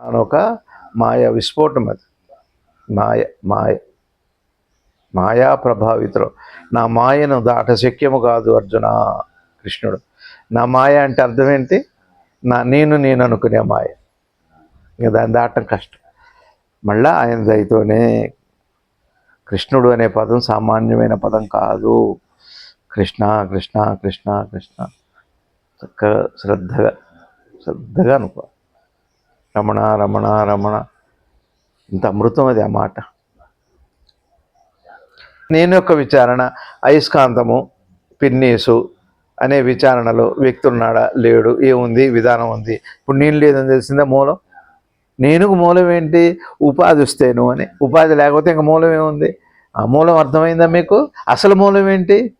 అనొక మాయ విస్ఫోటం అది. మాయ మాయ మాయా ప్రభావితులు. నా మాయను దాట శక్యము కాదు అర్జున కృష్ణుడు. నా మాయ అంటే అర్థం ఏంటి నా నేను నేను అనుకునే మాయ. ఇంకా దాన్ని దాటం కష్టం. మళ్ళా ఆయన దయతోనే కృష్ణుడు అనే పదం సామాన్యమైన పదం కాదు. కృష్ణ కృష్ణ కృష్ణ కృష్ణ. చక్కగా శ్రద్ధగా శ్రద్ధగా అనుకో. రమణ రమణ రమణ. ఇంత అమృతం అది ఆ మాట. నేను యొక్క విచారణ అయస్కాంతము పిన్నీసు అనే విచారణలో వ్యక్తి ఉన్నాడా లేడు. ఏముంది? విధానం ఉంది. ఇప్పుడు నేను లేదని తెలిసిందా? మూలం? నేనుకు మూలం ఏంటి? ఉపాధి వస్తేను అని. ఉపాధి లేకపోతే ఇంక మూలం ఏముంది? ఆ మూలం అర్థమైందా మీకు? అసలు మూలం ఏంటి?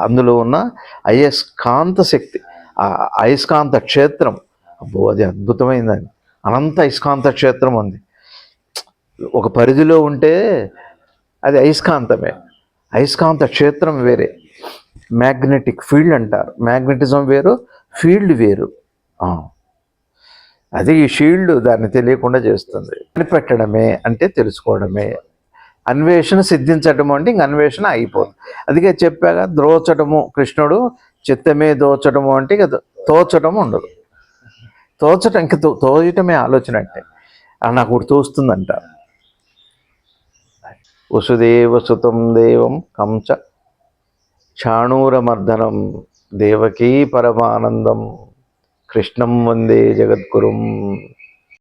అందులో ఉన్న అయస్కాంత శక్తి ఆ అయస్కాంత క్షేత్రం అబ్బో అది అద్భుతమైందని అనంత అయస్కాంత క్షేత్రం ఉంది. ఒక పరిధిలో ఉంటే అది అయస్కాంతమే అయస్కాంత క్షేత్రం వేరే. మ్యాగ్నెటిక్ ఫీల్డ్ అంటారు. మ్యాగ్నెటిజం వేరు ఫీల్డ్ వేరు. అది ఈ షీల్డ్ దాన్ని తెలియకుండా చేస్తుంది. కనిపెట్టడమే అంటే తెలుసుకోవడమే. అన్వేషణ సిద్ధించడం అంటే ఇంక అన్వేషణ అయిపోదు. అందుకే చెప్పాక ద్రోచడము కృష్ణుడు చిత్తమే దోచడము అంటే ఇక తోచడం ఉండదు. తోచటం ఇంక తో- తోయటమే ఆలోచన అంటే. నాకు ఒకటి తోస్తుందంట. వసుదేవ సుతం దేవం కంచ చాణూరమర్దనం దేవకీ పరమానందం కృష్ణం వందే జగద్గురుం